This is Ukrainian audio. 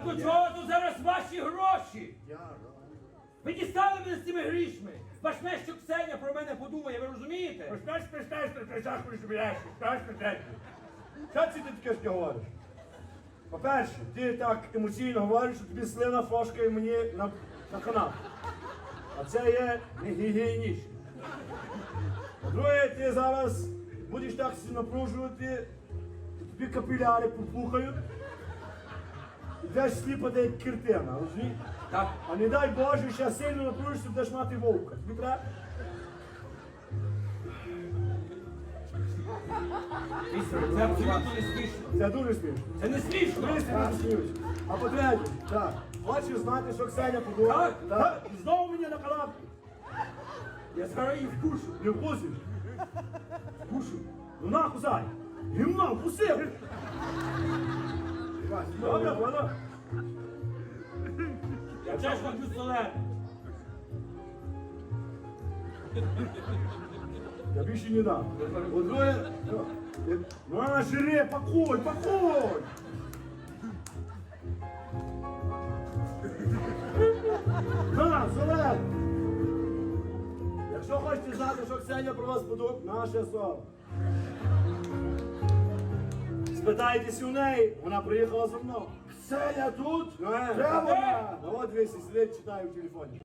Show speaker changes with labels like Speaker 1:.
Speaker 1: А до чого тут зараз ваші гроші? Ви дістали мене з цими грішми. Башне, що Ксеня про мене подумає, ви розумієте?
Speaker 2: Пристань, пристань, пристань, пристань, пристань, пристань. Що це ти таке ж говориш? По-перше, ти так емоційно говориш, що тобі слина фошкає мені на, на канал. А це є не гігієнічно. По-друге, ти зараз будеш так напружувати, тобі капіляри попухають. Будеш сліпати як киртина, розумієш?
Speaker 1: Так.
Speaker 2: А не дай Боже, ще сильно напружишся, будеш мати вовка. Тобі треба?
Speaker 1: Це абсолютно не смішно.
Speaker 2: Це дуже смішно.
Speaker 1: Це не смішно.
Speaker 2: Мислі не сміють. А по-третє, так, хочеш знати, що Ксеня подумала?
Speaker 1: Так.
Speaker 2: Так. І знову мені на канапі.
Speaker 1: Я зараз її вкушу.
Speaker 2: Не вкусиш?
Speaker 1: Вкушу.
Speaker 2: Ну нахуй зай. Гімна, вкусив. Добре, воно.
Speaker 1: Я чесно п'ю солене.
Speaker 2: Я більше не дам. По-друге, ну, на жире, пакуй, пакуй. На, зелен. Якщо хочете знати, що Ксеня про вас подумає, наше слово. Спитайтесь у неї, вона приїхала зі мною.
Speaker 3: Ксеня тут?
Speaker 2: Е.
Speaker 3: Де вона?
Speaker 2: От весь сидить, читає в телефоні.